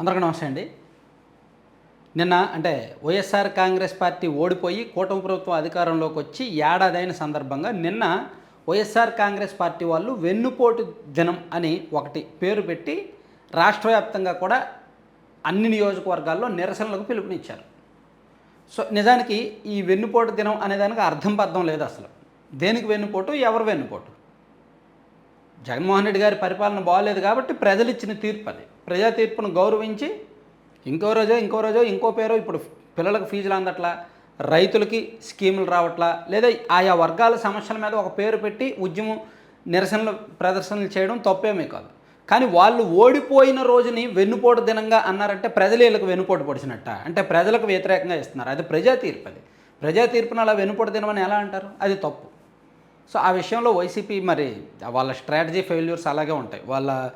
అందరికీ నమస్తే అండి. నిన్న అంటే వైఎస్ఆర్ కాంగ్రెస్ పార్టీ ఓడిపోయి కూటమి ప్రభుత్వం అధికారంలోకి వచ్చి ఏడాదైన సందర్భంగా నిన్న వైఎస్ఆర్ కాంగ్రెస్ పార్టీ వాళ్ళు వెన్నుపోటు దినం అని ఒకటి పేరు పెట్టి రాష్ట్ర వ్యాప్తంగా కూడా అన్ని నియోజకవర్గాల్లో నిరసనలకు పిలుపునిచ్చారు. సో నిజానికి ఈ వెన్నుపోటు దినం అనేదానికి అర్థం పర్థం లేదు అసలు. దేనికి వెన్నుపోటు? ఎవరు వెన్నుపోటు? జగన్మోహన్ రెడ్డి గారి పరిపాలన బాగలేదు కాబట్టి ప్రజలు ఇచ్చిన తీర్పు అది. ప్రజా తీర్పును గౌరవించి ఇంకో రోజో ఇంకో రోజో ఇంకో పేరో ఇప్పుడు పిల్లలకు ఫీజులు అందట్లా రైతులకి స్కీములు రావట్లా లేదా ఆయా వర్గాల సమస్యల మీద ఒక పేరు పెట్టి ఉద్యమం నిరసనలు ప్రదర్శనలు చేయడం తప్పేమీ కాదు. కానీ వాళ్ళు ఓడిపోయిన రోజుని వెన్నుపోటు దినంగా అన్నారంటే ప్రజలు వీళ్ళకి వెన్నుపోటు పొడిచినట్ట. అంటే ప్రజలకు వ్యతిరేకంగా ఇస్తున్నారు అది ప్రజా తీర్పు అది. ప్రజా తీర్పును అలా వెన్నుపోటు దినమని ఎలా అంటారు? అది తప్పు. సో ఆ విషయంలో వైసీపీ మరి వాళ్ళ స్ట్రాటజీ ఫెయిల్యూర్స్ అలాగే ఉంటాయి. వాళ్ళ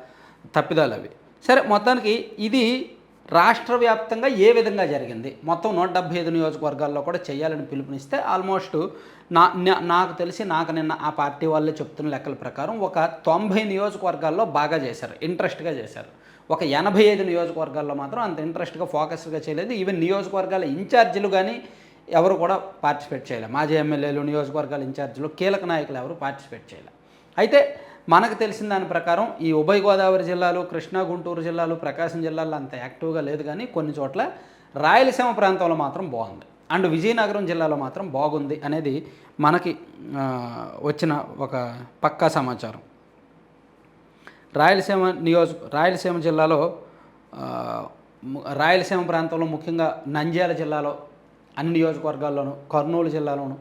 తప్పిదాలు అవి. సరే మొత్తానికి ఇది రాష్ట్ర వ్యాప్తంగా ఏ విధంగా జరిగింది? మొత్తం నూట డెబ్బై ఐదు నియోజకవర్గాల్లో కూడా చేయాలని పిలుపునిస్తే ఆల్మోస్ట్ నా నాకు తెలిసి నాకు నిన్న ఆ పార్టీ వాళ్ళే చెప్తున్న లెక్కల ప్రకారం ఒక తొంభై నియోజకవర్గాల్లో బాగా చేశారు ఇంట్రెస్ట్గా చేశారు. ఒక ఎనభై ఐదు నియోజకవర్గాల్లో మాత్రం అంత ఇంట్రెస్ట్గా ఫోకస్గా చేయలేదు. ఈవెన్ నియోజకవర్గాల ఇన్ఛార్జీలు కానీ ఎవరు కూడా పార్టిసిపేట్ చేయలేదు మాజీ ఎమ్మెల్యేలు నియోజకవర్గాల ఇన్ఛార్జీలు కీలక నాయకులు ఎవరు పార్టిసిపేట్ చేయలేదు అయితే మనకు తెలిసిన దాని ప్రకారం ఈ ఉభయ గోదావరి జిల్లాలు కృష్ణా గుంటూరు జిల్లాలు ప్రకాశం జిల్లాల్లో అంత యాక్టివ్గా లేదు కానీ కొన్ని చోట్ల రాయలసీమ ప్రాంతంలో మాత్రం బాగుంది. అండ్ విజయనగరం జిల్లాలో మాత్రం బాగుంది అనేది మనకి వచ్చిన ఒక పక్కా సమాచారం. రాయలసీమ నియోజక రాయలసీమ జిల్లాలో రాయలసీమ ప్రాంతంలో ముఖ్యంగా నంద్యాల జిల్లాలో అన్ని నియోజకవర్గాల్లోనూ కర్నూలు జిల్లాలోను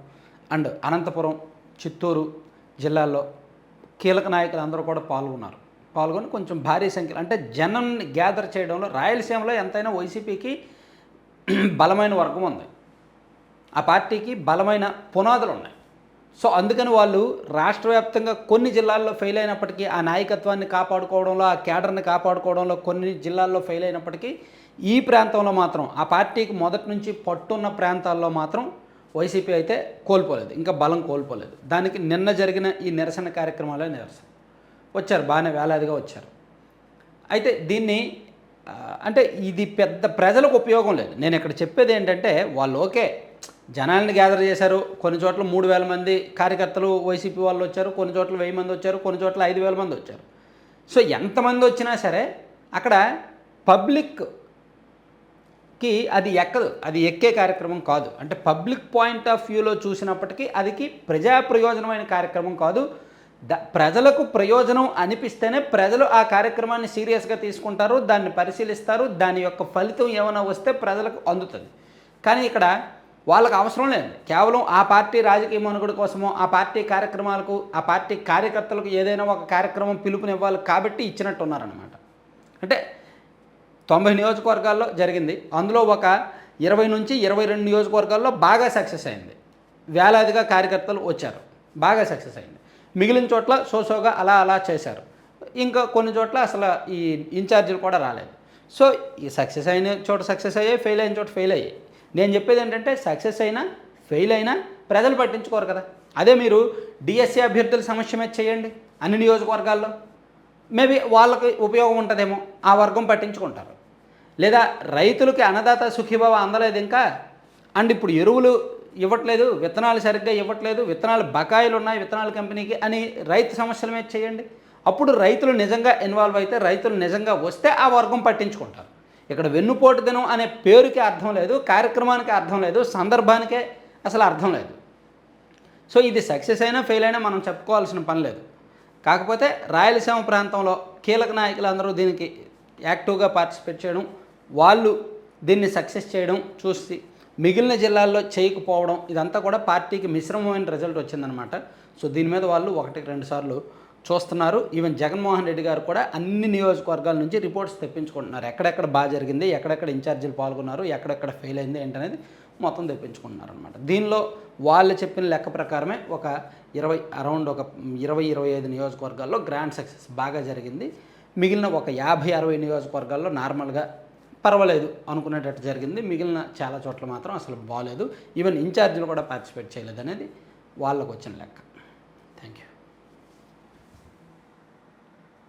అండ్ అనంతపురం చిత్తూరు జిల్లాల్లో కీలక నాయకులు అందరూ కూడా పాల్గొన్నారు. పాల్గొని కొంచెం భారీ సంఖ్యలో అంటే జనం గ్యాదర్ చేయడంలో రాయలసీమలో ఎంతైనా వైసీపీకి బలమైన వర్గం ఉంది. ఆ పార్టీకి బలమైన పునాదులు ఉన్నాయి. సో అందుకని వాళ్ళు రాష్ట్ర వ్యాప్తంగా కొన్ని జిల్లాల్లో ఫెయిల్ అయినప్పటికీ ఆ నాయకత్వాన్ని కాపాడుకోవడంలో ఆ క్యాడర్ని కాపాడుకోవడంలో కొన్ని జిల్లాల్లో ఫెయిల్ అయినప్పటికీ ఈ ప్రాంతంలో మాత్రం ఆ పార్టీకి మొదటి నుంచి పట్టున్న ప్రాంతాల్లో మాత్రం వైసీపీ అయితే కోల్పోలేదు ఇంకా బలం కోల్పోలేదు. దానికి నిన్న జరిగిన ఈ నిరసన కార్యక్రమాలే నిరసన. వచ్చారు బాగానే వేలాదిగా వచ్చారు. అయితే దీన్ని అంటే ఇది పెద్ద ప్రజలకు ఉపయోగం లేదు. నేను ఇక్కడ చెప్పేది ఏంటంటే వాళ్ళు ఓకే జనాలను గ్యాదర్ చేశారు కొన్ని చోట్ల మూడు వేల మంది కార్యకర్తలు వైసీపీ వాళ్ళు వచ్చారు కొన్ని చోట్ల వెయ్యి మంది వచ్చారు కొన్ని చోట్ల ఐదు వేల మంది వచ్చారు. సో ఎంతమంది వచ్చినా సరే అక్కడ పబ్లిక్ కి అది ఎక్కదు అది ఎక్కే కార్యక్రమం కాదు. అంటే పబ్లిక్ పాయింట్ ఆఫ్ వ్యూలో చూసినప్పటికీ అదికి ప్రజా ప్రయోజనమైన కార్యక్రమం కాదు. ద ప్రజలకు ప్రయోజనం అనిపిస్తేనే ప్రజలు ఆ కార్యక్రమాన్ని సీరియస్గా తీసుకుంటారు దాన్ని పరిశీలిస్తారు దాని యొక్క ఫలితం ఏమైనా వస్తే ప్రజలకు అందుతుంది. కానీ ఇక్కడ వాళ్ళకి అవసరం లేదు. కేవలం ఆ పార్టీ రాజకీయ మనుగడ కోసమో ఆ పార్టీ కార్యక్రమాలకు ఆ పార్టీ కార్యకర్తలకు ఏదైనా ఒక కార్యక్రమం పిలుపునివ్వాలి కాబట్టి ఇచ్చినట్టు ఉన్నారనమాట అంటే తొంభై నియోజకవర్గాల్లో జరిగింది. అందులో ఒక ఇరవై నుంచి ఇరవై రెండు నియోజకవర్గాల్లో బాగా సక్సెస్ అయింది. వేలాదిగా కార్యకర్తలు వచ్చారు. బాగా సక్సెస్ అయింది. మిగిలిన చోట్ల సోసోగా అలా అలా చేశారు. ఇంకా కొన్ని చోట్ల అసలు ఈ ఇన్ఛార్జీలు కూడా రాలేదు. సో ఈ సక్సెస్ అయిన చోట సక్సెస్ అయ్యాయి ఫెయిల్ అయిన చోట ఫెయిల్ అయ్యాయి. నేను చెప్పేది ఏంటంటే సక్సెస్ అయినా ఫెయిల్ అయినా ప్రజలు పట్టించుకోరు కదా. అదే మీరు డిఎస్సీ అభ్యర్థుల సమస్య మీద చేయండి అన్ని నియోజకవర్గాల్లో. మేబీ వాళ్ళకి ఉపయోగం ఉంటుందేమో ఆ వర్గం పట్టించుకుంటారు. లేదా రైతులకి అన్నదాత సుఖీభావ అందలేదు ఇంకా? అండ్ ఇప్పుడు ఎరువులు ఇవ్వట్లేదు విత్తనాలు సరిగ్గా ఇవ్వట్లేదు విత్తనాలు బకాయిలు ఉన్నాయి విత్తనాల కంపెనీకి అని రైతు సమస్యల మీద చేయండి. అప్పుడు రైతులు నిజంగా ఇన్వాల్వ్ అయితే రైతులు నిజంగా వస్తే ఆ వర్గం పట్టించుకుంటారు. ఇక్కడ వెన్నుపోటు దినం అనే పేరుకి అర్థం లేదు కార్యక్రమానికి అర్థం లేదు సందర్భానికే అసలు అర్థం లేదు. సో ఇది సక్సెస్ అయినా ఫెయిల్ అయినా మనం చెప్పుకోవాల్సిన పని లేదు. కాకపోతే రాయలసీమ ప్రాంతంలో కీలక నాయకులు అందరూ దీనికి యాక్టివ్గా పార్టిసిపేట్ చేయడం వాళ్ళు దీన్ని సక్సెస్ చేయడం చూసి మిగిలిన జిల్లాల్లో చేయకపోవడం ఇదంతా కూడా పార్టీకి మిశ్రమమైన రిజల్ట్ వచ్చిందనమాట సో దీని మీద వాళ్ళు ఒకటికి రెండు సార్లు చూస్తున్నారు. ఈవెన్ జగన్మోహన్ రెడ్డి గారు కూడా అన్ని నియోజకవర్గాల నుంచి రిపోర్ట్స్ తెప్పించుకుంటున్నారు. ఎక్కడెక్కడ బాగా జరిగింది ఎక్కడెక్కడ ఇన్ఛార్జీలు పాల్గొన్నారు ఎక్కడెక్కడ ఫెయిల్ అయింది ఏంటనేది మొత్తం తెప్పించుకుంటున్నారు అనమాట దీనిలో వాళ్ళు చెప్పిన లెక్క ప్రకారమే ఒక ఇరవై అరౌండ్ ఒక ఇరవై ఇరవై ఐదు నియోజకవర్గాల్లో గ్రాండ్ సక్సెస్ బాగా జరిగింది. మిగిలిన ఒక యాభై అరవై నియోజకవర్గాల్లో నార్మల్గా పర్వాలేదు అనుకునేటట్టు జరిగింది. మిగిలిన చాలా చోట్ల మాత్రం అసలు బాగాలేదు ఈవెన్ ఇన్ఛార్జీలు కూడా పార్టిసిపేట్ చేయలేదు అనేది వాళ్ళకు వచ్చిన లెక్క.